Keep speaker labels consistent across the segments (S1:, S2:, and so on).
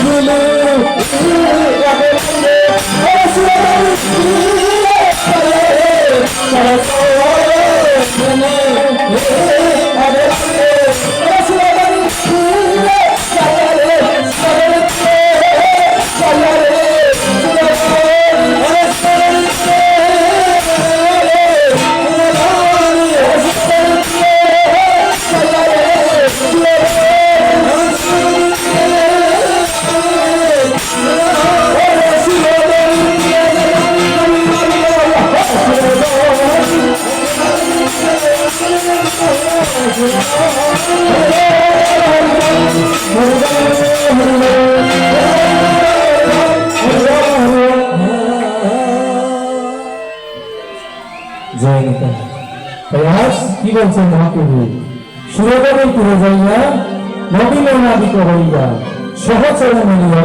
S1: জয় বলছেন মহাপ্রভু সুরগরে তুলে যাইয়া নবীন নাবিক হইয়া সহচর মিলিয়া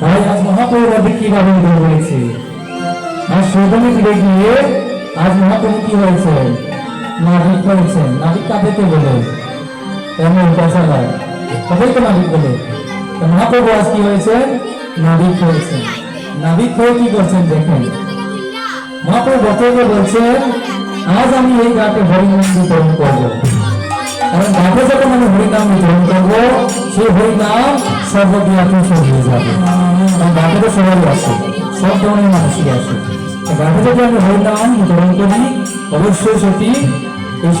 S1: তাই আজ মহাপ্রভু কীভাবে আর ফিরে গিয়ে আজ মহাপ্রভু কি হয়েছে? নাবিক হয়েছেন নাবিক কাদেরকে বলে? এমন পেশাদার তাদেরকে নাবিক বলে। মহাপ্রভু আজ কি হয়েছে? নাবিক হয়েছে। নাবিক হয়ে কি করছেন দেখেন। মহাপ্রভু বক্তব্য বলছেন, আজ আমি এই গাতে হরিনাম বিতরণ করব। কারণ গাতে যখন আমি হরিনাম বিতরণ করব, সেই হরিনাম সর্বব্যাপী হয়ে যাবে। কারণ গাতে তো সবাই আসে, সব ধরনের মানুষই আসে। বিতরণ করি অবশ্যই সেটি এই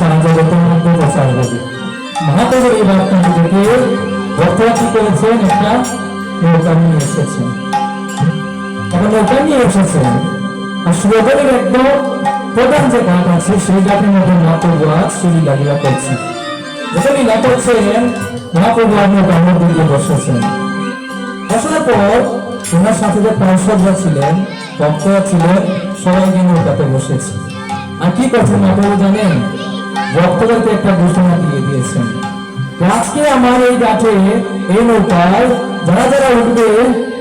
S1: মধ্যে প্রচার হবে। এই বার্তাটি থেকে করেছেন একটা নৌকা নিয়ে এসেছেন নৌকা নিয়ে এসেছেন আর একদম প্রধান যে ঘাট আছে, সেই মধ্যে মহাপ্রভু আজ সেই লীলা করছেন। যখন লীলা করছেন, মহাপ্রভু দিকে বসেছেন। বসার পর ওনার সাথে যে পার্শ্বরা ছিলেন ভক্তরা ছিলেন সবাই গিয়ে নৌকাতে বসেছে। আর কি করছেন মহাপ্রভু জানেন? ভক্তদেরকে একটা ঘোষণা দিয়ে দিয়েছেন। আজকে আমার এই ঘাটে এই নৌকায় যারা যারা উঠবে,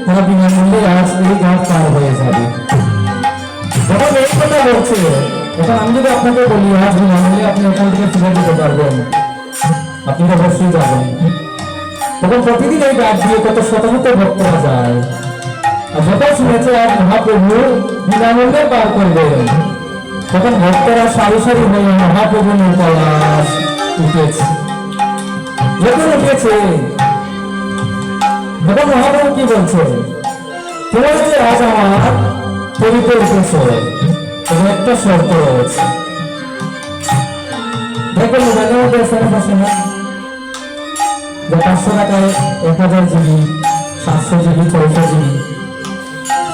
S1: তারা বিনামূল্যে আজ এই ঘাট পার হয়ে যাবে। যখন এই কথা বলছে এখন আমি যদি আপনাকে বলি, আজ বিনামূল্যে আপনি এখান থেকে ফিরে যেতে পারবেন। আপনি তো অবশ্যই যাবেন। তখন প্রতিদিন এই ঘাট দিয়ে কত শত শত ভক্তরা যায়। যখন শুনেছে এক মহাপ্রভু বিনামূল্যে পার করবেন তখন ভক্তরা সারি সারি হয়ে মহাপ্রভু নৌকায় উঠেছে। যখন উঠেছে, তখন মহাপ্রভু কি বলছে তোমার যে আজ আমার পরিতে উঠেছ একটা শর্ত রয়েছে। দেখো মোবাইলের মধ্যে আসে না যে পাঁচশো টাকায় এক হাজার জিবি, সাতশো জিবি, ছয়শো জিবি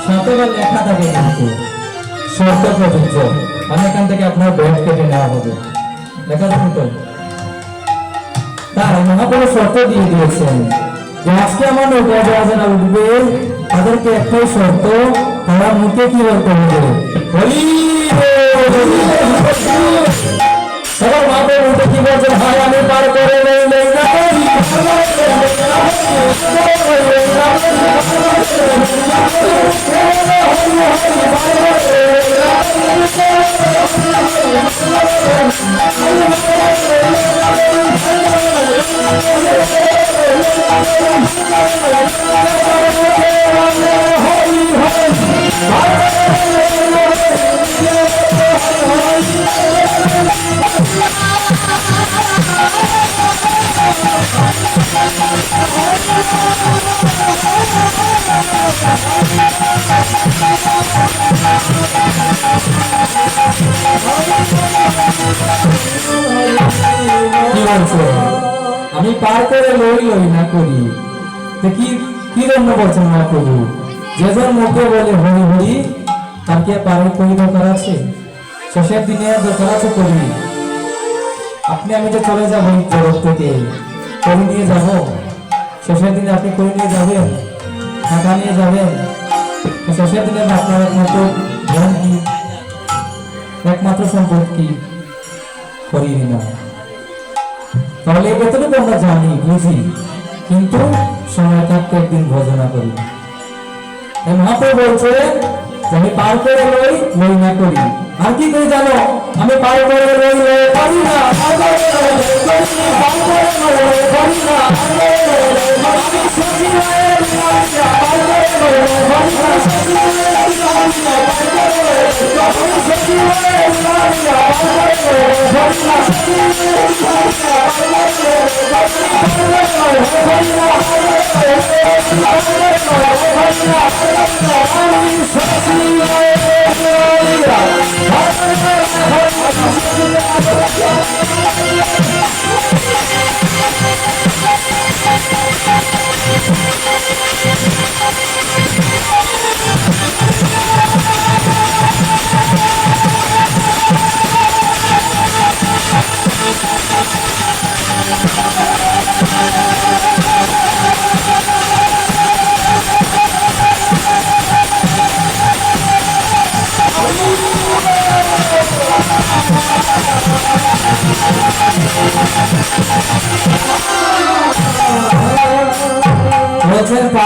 S1: বা লেখা থাকে কিন্তু। শর্ত প্রযোজ্য। মানে এখান থেকে আপনার ব্যাগ কেটে নেওয়া হবে। লেখা থাকে তো। তাই মহাপ্রভু শর্ত দিয়ে দিয়েছেন। যে আজকে আমার নৌকা যারা উঠবে, তাদেরকে একটাই শর্ত, তারা মুখে কি বলতে হবে। তখন মহাপ্রভু উঠে কি বলছেন? হায়, আমি পার করে নেই Hallelujah. করি কি কি জন্য বলছেন মহাপ্রভু যেজন মুখে বলে হরি হরি, তার কি পারের করি দরকার আছে? শেষের দিনে দরকার আছে করি আপনি, আমি তো চলে যাব জগৎ থেকে। করি নিয়ে যাব। শেষের দিনে আপনি করি নিয়ে যাবেন টাকা নিয়ে যাবেন। তো শেষের দিনে আপনার একমাত্র ধন কি? একমাত্র সম্পদ কি? করি না তাহলে এই বেতনও আমরা জানি, বুঝি। কিন্তু সময় থাকতে একদিন ভজনা করি। মহাপ্রভু বলছে যে আমি পার করে লই লই না করি। আর কি করে জানো আমি পার করে লই লই পার না, পার করে লই লই না, না, পার করে লই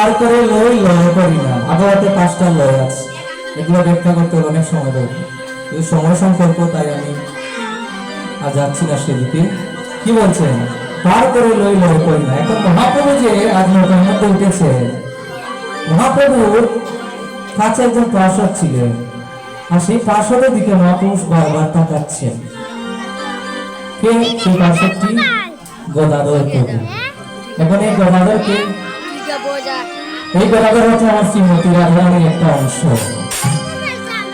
S1: পার করে লই লয় করি না। আবার হাতে পাঁচটা লয় আছে। এগুলো ব্যাখ্যা করতে অনেক সময় কিন্তু সময় সম্পর্ক তাই আমি আর যাচ্ছি না সেদিকে। কি বলছেন পার করে লই লয় করি না। এখন মহাপ্রভু যে আজ নৌকার মধ্যে উঠেছে মহাপ্রভুর কাছে একজন পার্শ্বদ ছিলেন আর সেই পার্শ্বদের দিকে মহাপুরুষ বারবার তাকাচ্ছেন কে? সেই পার্শ্বদটি গদাধর প্রভু। এখন এই গদাধরকে এই হচ্ছে আমার শ্রীমতী রাধারানীর একটা অংশ।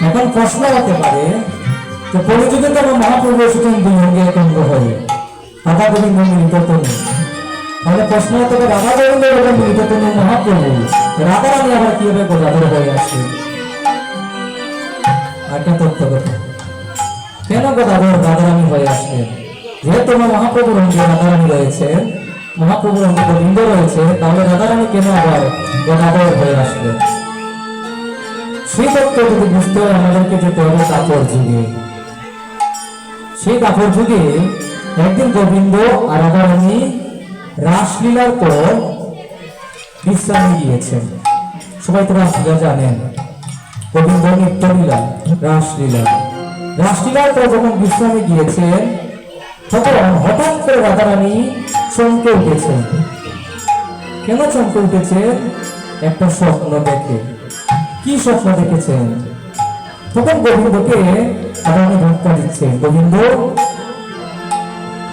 S1: এখন প্রশ্ন হতে পারে তো আমার মহাপ্রভু দুই অঙ্গে হয়ে। গোবিন্দ তাহলে প্রশ্ন হতে পারে গোবিন্দ এবং মহাপ্রভু। রাধারানী আবার কীভাবে হয়ে আসে? একটা তথ্য কথা। কেন রাধারানী হয়ে আসলেন যেহেতু মহাপ্রভুর অঙ্গে রাধারানী রয়েছে মহাপ্রভুর গোবিন্দ রয়েছে, তাহলে রাধারানী কেন আবার গদাধর হয়ে আসলেন সেই তত্ত্ব যদি বুঝতে হয়, আমাদেরকে যেতে হবে কাপড় যুগে সেই কাপড় যুগে একদিন গোবিন্দ আর রাধারানী রাসলীলার পর বিশ্রামে গিয়েছেন সবাই তো রাসলীলা জানেন। গোবিন্দ নিত্যলীলা, রাসলীলা। রাসলীলার পর যখন বিশ্রামে গিয়েছেন, তখন হঠাৎ করে রাধারানী চমকে উঠেছেন কেন চমকে উঠেছেন একটা স্বপ্ন দেখে। কি স্বপ্ন দেখেছেন তখন গোবিন্দকে রাধারানী ধাক্কা দিচ্ছে, গোবিন্দ,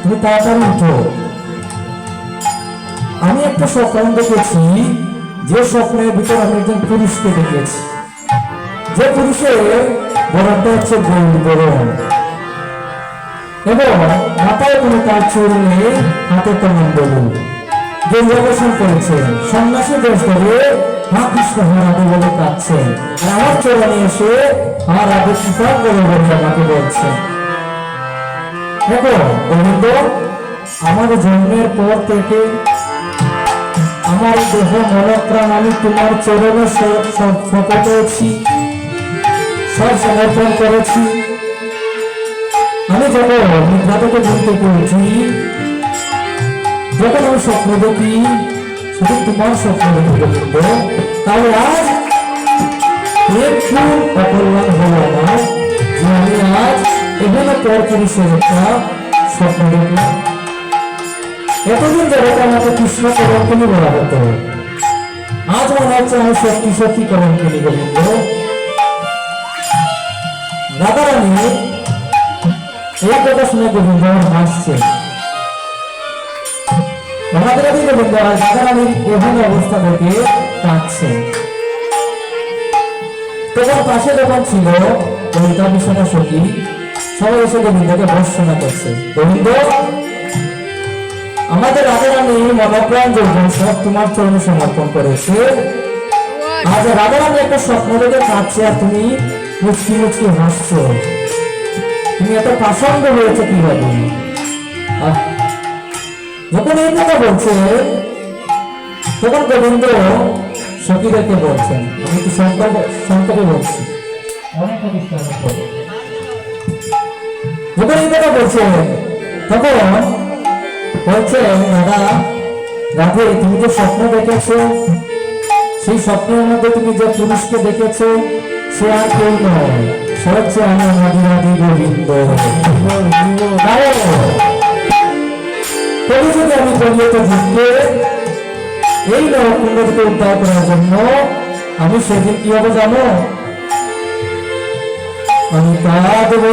S1: তুমি তাড়াতাড়ি উঠো। আমি একটা স্বপ্ন দেখেছি, যে স্বপ্নের ভিতর আমি একজন পুরুষকে দেখেছি। যে পুরুষের বরাদ্দ হচ্ছে গৌর বরণ। এবং মাথায় তার চুল নেই হাতে সন্ন্যাসী ধরে মা কৃষ্ণ বলে কাঁদছেন আর আমার চরণে এসে করে বলে আমাকে গোবিন্দ, আমার জন্মের পর থেকে আমার দেহ মনপ্রাণ আমি তোমার চরণে সব সমর্পণ করেছি। আমি যখন ঘুম থেকে উঠি যখন আমি স্বপ্ন দেখি শুধু তোমার স্বপ্ন দেখি গোবিন্দ তাহলে আজ একটু অকল্যাণ হলো আমার, যে আমি আজ এখানে পর পুরুষের একটা স্বপ্ন দেখলাম। এতদিন যাবত আমাকে কৃষ্ণ কলঙ্কিনী বলা হতো আজ মনে হচ্ছে আমি সত্যি সত্যি কলঙ্কিনী গোবিন্দ রাধারানী এই কথা শুনে গোবিন্দ হাসছে। মহাদেবী গোবিন্দ রাধারানীর এভাবে অবস্থা দেখে কাঁদছে। তোমার পাশে যখন ছিল কবিতা বিশ্বনা সখী সবাই এসে গোবিন্দকে ভর্সনা করছে। গোবিন্দ আমাদের রাজা রানী মনপ্রাণ যৌবন সব তোমার চরণে সমর্পণ করেছে। আজ রাজা রানী একটা স্বপ্ন দেখে কাঁদছে আর তুমি মুচকি মুচকি হাসছো। তুমি এত পাষণ্ড হয়েছে কীভাবে? যখন এই কথা বলছে, তখন গোবিন্দ সখীদেরকে বলছেন, আমি কি শঙ্কর শঙ্করে বলছি। যখন এই কথা বলছে, তখন বলছে, দাদা, রাধে, তুমি যে স্বপ্ন দেখেছ, সেই স্বপ্নের মধ্যে তুমি যে পুরুষকে দেখেছ, সে আর কেউ নয়। সে হচ্ছে আমার মদিরাদি গোবিন্দ তবে যদি আমি গলিয়ত যুগকে এই নরকুণ্ড থেকে উদ্ধার করার জন্য আমি সেদিন কি হবে জানো আমি কাঁদবো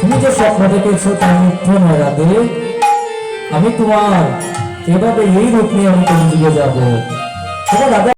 S1: তুমি যে স্বপ্ন দেখেছ তা মিথ্য নয় রাধে। আমি তোমার এভাবে এই রূপ নিয়ে আমি তোমার দিকে যাব? তোমার দাদা